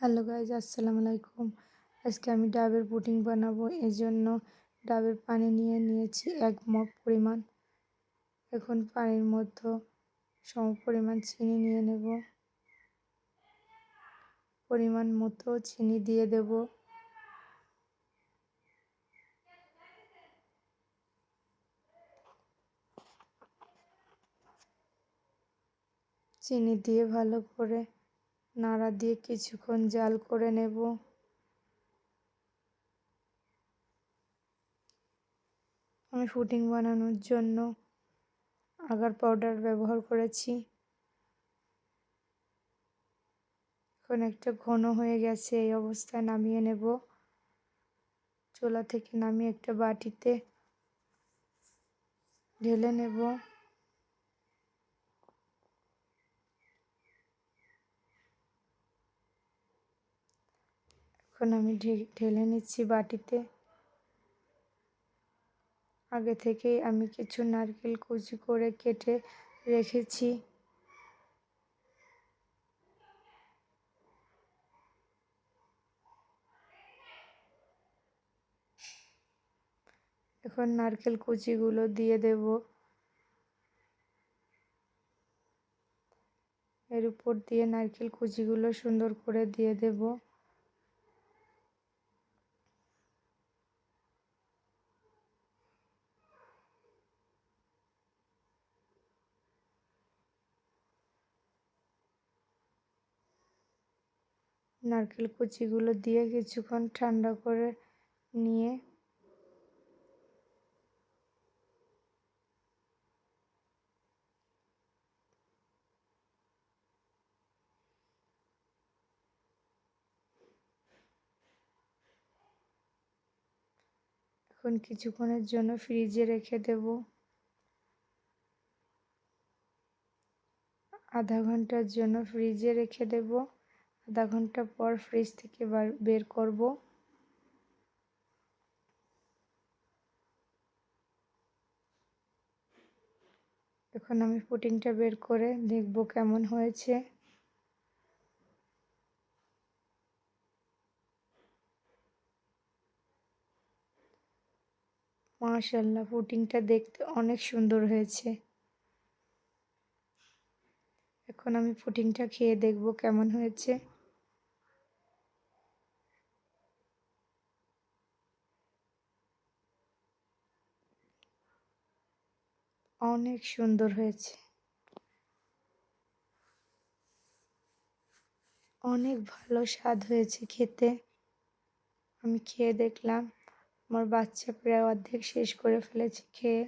Hello guys, আসসালামু আলাইকুম। আজকে আমি ডাবের পুডিং বানাবো এই জন্য ডাবের পানি নিয়ে নিয়েছি এক মগ পরিমাণ। এখন পানির মধ্যে সম পরিমাণ চিনি নিয়ে নেব। পরিমাণ মতো চিনি দিয়ে দেব। চিনি দিয়ে ভালো করে নাড়া দিয়ে কিছুক্ষণ জাল করে নেব। আমি ফুটিং বানানোর জন্য আগার পাউডার ব্যবহার করেছি। এখন একটা ঘন হয়ে গেছে, এই অবস্থায় নামিয়ে নেব। চোলা থেকে নামিয়ে একটা বাটিতে ঢেলে নেব। এখন আমি ঢেলে নিচ্ছি বাটিতে। আগে থেকেই আমি কিছু নারকেল কুচি করে কেটে রেখেছি। এখন নারকেল কুচিগুলো দিয়ে দেব। এর উপর দিয়ে নারকেল কুচিগুলো সুন্দর করে দিয়ে দেব। নারকেল কুচিগুলো দিয়ে কিছুক্ষণ ঠান্ডা করে নিয়ে এখন কিছুক্ষণের জন্য ফ্রিজে রেখে দেব। আধা ঘণ্টার জন্য ফ্রিজে রেখে দেব। আধা ঘণ্টা পর ফ্রিজ থেকে বের করব। এখন আমি পুটিংটা বের করে দেখব কেমন হয়েছে। মাশাল্লাহ পুটিংটা দেখতে অনেক সুন্দর হয়েছে। এখন আমি পুটিংটা খেয়ে দেখব কেমন হয়েছে। অনেক সুন্দর হয়েছে। অনেক ভালো স্বাদ হয়েছে খেতে। আমি খেয়ে দেখলাম, আমার বাচ্চা প্রায় অর্ধেক শেষ করে ফেলেছে খেয়ে।